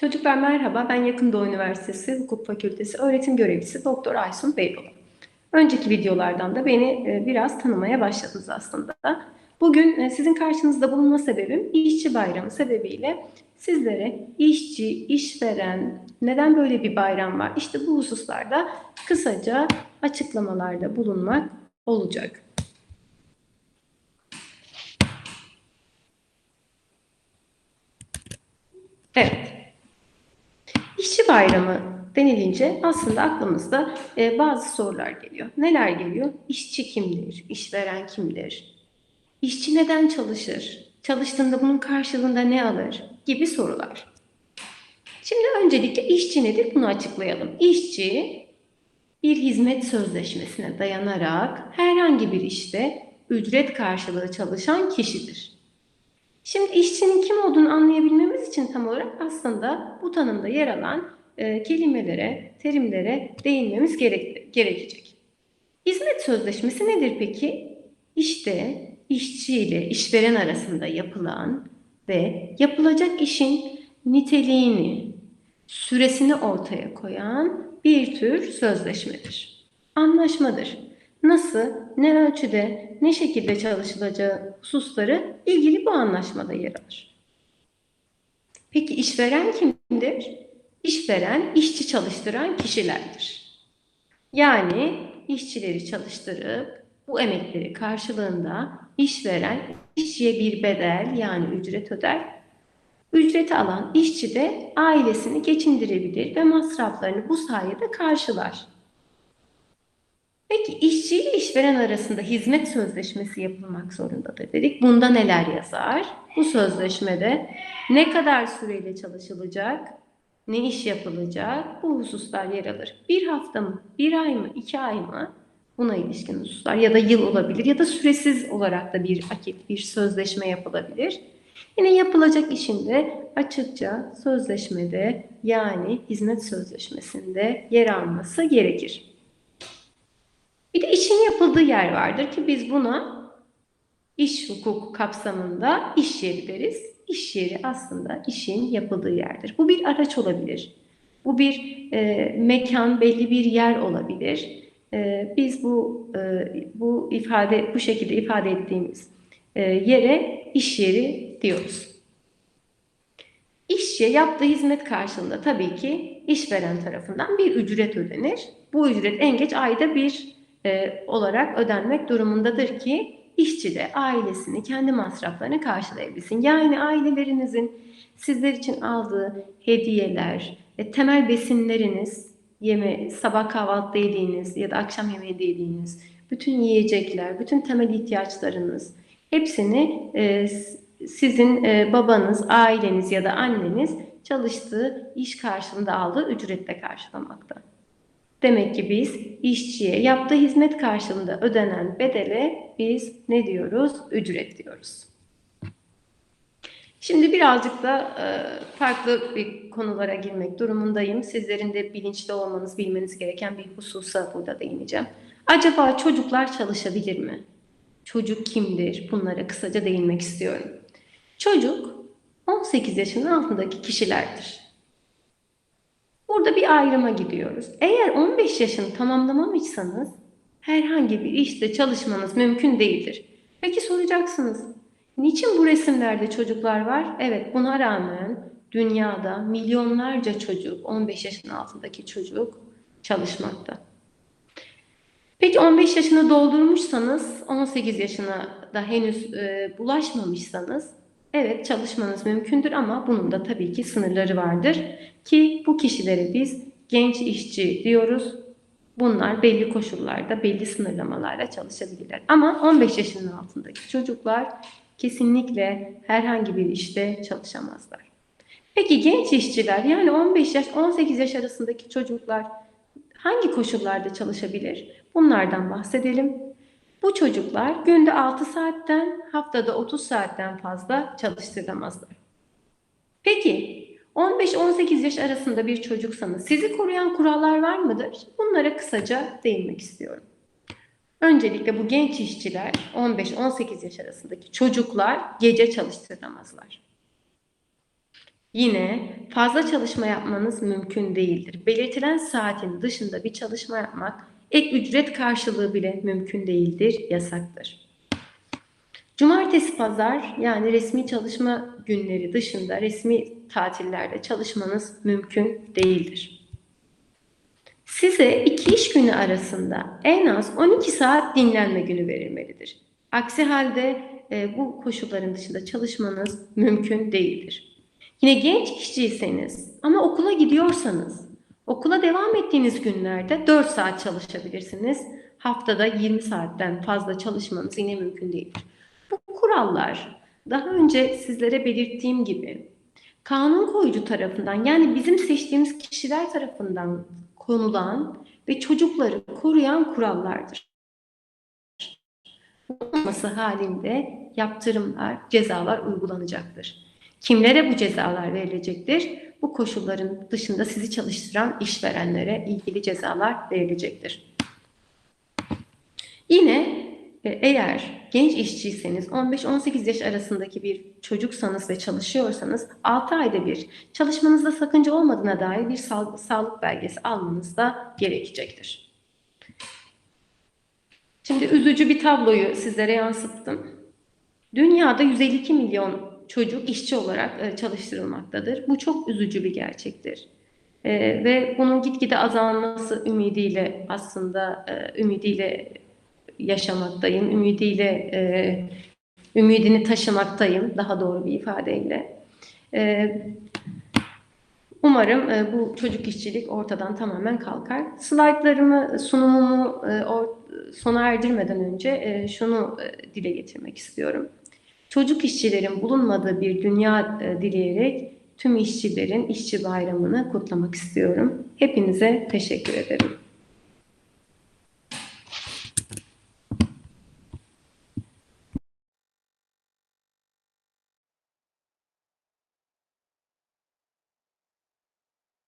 Çocuklar merhaba, ben Yakın Doğu Üniversitesi Hukuk Fakültesi öğretim görevlisi Doktor Aysun Beybolu. Önceki videolardan da beni e, biraz tanımaya başladınız aslında. Bugün e, sizin karşınızda bulunma sebebim İşçi Bayramı sebebiyle sizlere işçi, işveren, neden böyle bir bayram var? İşte bu hususlarda kısaca açıklamalarda bulunmak olacak. Evet. Bayramı denilince aslında aklımızda e, bazı sorular geliyor. Neler geliyor? İşçi kimdir? İşveren kimdir? İşçi neden çalışır? Çalıştığında bunun karşılığında ne alır? Gibi sorular. Şimdi öncelikle işçi nedir? Bunu açıklayalım. İşçi bir hizmet sözleşmesine dayanarak herhangi bir işte ücret karşılığı çalışan kişidir. Şimdi işçinin kim olduğunu anlayabilmemiz için tam olarak aslında bu tanımda yer alan e, kelimelere, terimlere değinmemiz gerek, gerekecek. Hizmet sözleşmesi nedir peki? İşte işçi ile işveren arasında yapılan ve yapılacak işin niteliğini, süresini ortaya koyan bir tür sözleşmedir. Anlaşmadır. Nasıl, ne ölçüde, ne şekilde çalışılacağı hususları ilgili bu anlaşmada yer alır. Peki işveren kimdir? İşveren, işçi çalıştıran kişilerdir. Yani işçileri çalıştırıp bu emekleri karşılığında işveren işçiye bir bedel yani ücret öder. Ücreti alan işçi de ailesini geçindirebilir ve masraflarını bu sayede karşılar. Peki işçi ile işveren arasında hizmet sözleşmesi yapılmak zorundadır dedik. Bunda neler yazar? Bu sözleşmede ne kadar süreyle çalışılacak, ne iş yapılacak bu hususlar yer alır. Bir hafta mı, bir ay mı, iki ay mı buna ilişkin hususlar ya da yıl olabilir ya da süresiz olarak da bir akit, bir sözleşme yapılabilir. Yine yapılacak işin de açıkça sözleşmede yani hizmet sözleşmesinde yer alması gerekir. Bir de işin yapıldığı yer vardır ki biz buna iş hukuku kapsamında iş yeri deriz. İş yeri aslında işin yapıldığı yerdir. Bu bir araç olabilir. Bu bir e, mekan, belli bir yer olabilir. E, biz bu e, bu ifade bu şekilde ifade ettiğimiz e, yere iş yeri diyoruz. İşçi yaptığı hizmet karşılığında tabii ki işveren tarafından bir ücret ödenir. Bu ücret en geç ayda bir e, olarak ödenmek durumundadır ki işçi de ailesini, kendi masraflarını karşılayabilsin. Yani ailelerinizin sizler için aldığı hediyeler, e, temel besinleriniz, yeme, sabah kahvaltıda yediğiniz ya da akşam yemeği yediğiniz, bütün yiyecekler, bütün temel ihtiyaçlarınız hepsini e, sizin e, babanız, aileniz ya da anneniz çalıştığı iş karşılığında aldığı ücretle karşılamakta. Demek ki biz işçiye yaptığı hizmet karşılığında ödenen bedele biz ne diyoruz? Ücret diyoruz. Şimdi birazcık da e, farklı bir konulara girmek durumundayım. Sizlerin de bilinçli olmanız, bilmeniz gereken bir hususa burada değineceğim. Acaba çocuklar çalışabilir mi? Çocuk kimdir? Bunlara kısaca değinmek istiyorum. Çocuk 18 yaşının altındaki kişilerdir. Burada bir ayrıma gidiyoruz. Eğer 15 yaşını tamamlamamışsanız herhangi bir işte çalışmanız mümkün değildir. Peki soracaksınız, niçin bu resimlerde çocuklar var? Evet buna rağmen dünyada milyonlarca çocuk, 15 yaşın altındaki çocuk çalışmakta. Peki 15 yaşını doldurmuşsanız, 18 yaşına da henüz e, bulaşmamışsanız Evet çalışmanız mümkündür ama bunun da tabii ki sınırları vardır. Ki bu kişilere biz genç işçi diyoruz. Bunlar belli koşullarda, belli sınırlamalarla çalışabilirler. Ama 15 yaşının altındaki çocuklar kesinlikle herhangi bir işte çalışamazlar. Peki genç işçiler yani 15 yaş 18 yaş arasındaki çocuklar hangi koşullarda çalışabilir? Bunlardan bahsedelim. Bu çocuklar günde 6 saatten, haftada 30 saatten fazla çalıştırılamazlar. Peki 15-18 yaş arasında bir çocuksanız sizi koruyan kurallar var mıdır? Bunlara kısaca değinmek istiyorum. Öncelikle bu genç işçiler 15-18 yaş arasındaki çocuklar gece çalıştırılamazlar. Yine fazla çalışma yapmanız mümkün değildir. Belirtilen saatin dışında bir çalışma yapmak ek ücret karşılığı bile mümkün değildir, yasaktır. Cumartesi, pazar yani resmi çalışma günleri dışında resmi tatillerde çalışmanız mümkün değildir. Size iki iş günü arasında en az 12 saat dinlenme günü verilmelidir. Aksi halde e, bu koşulların dışında çalışmanız mümkün değildir. Yine genç işçiyseniz ama okula gidiyorsanız okula devam ettiğiniz günlerde 4 saat çalışabilirsiniz. Haftada 20 saatten fazla çalışmanız yine mümkün değildir. Bu kurallar daha önce sizlere belirttiğim gibi kanun koyucu tarafından yani bizim seçtiğimiz kişiler tarafından konulan ve çocukları koruyan kurallardır. Olması halinde yaptırımlar, cezalar uygulanacaktır. Kimlere bu cezalar verilecektir? Bu koşulların dışında sizi çalıştıran işverenlere ilgili cezalar verilecektir. Yine e, eğer genç işçiyseniz 15-18 yaş arasındaki bir çocuksanız ve çalışıyorsanız 6 ayda bir çalışmanızda sakınca olmadığına dair bir sağlık, sağlık belgesi almanız da gerekecektir. Şimdi üzücü bir tabloyu sizlere yansıttım. Dünyada 152 milyon çocuk işçi olarak e, çalıştırılmaktadır. Bu çok üzücü bir gerçektir. E, ve bunun gitgide azalması ümidiyle aslında e, ümidiyle yaşamaktayım. Ümidiyle ümidini taşımaktayım daha doğru bir ifadeyle. Umarım bu çocuk işçilik ortadan tamamen kalkar. Slaytlarımı, sunumumu sona erdirmeden önce şunu dile getirmek istiyorum. Çocuk işçilerin bulunmadığı bir dünya e, dileyerek tüm işçilerin işçi bayramını kutlamak istiyorum. Hepinize teşekkür ederim.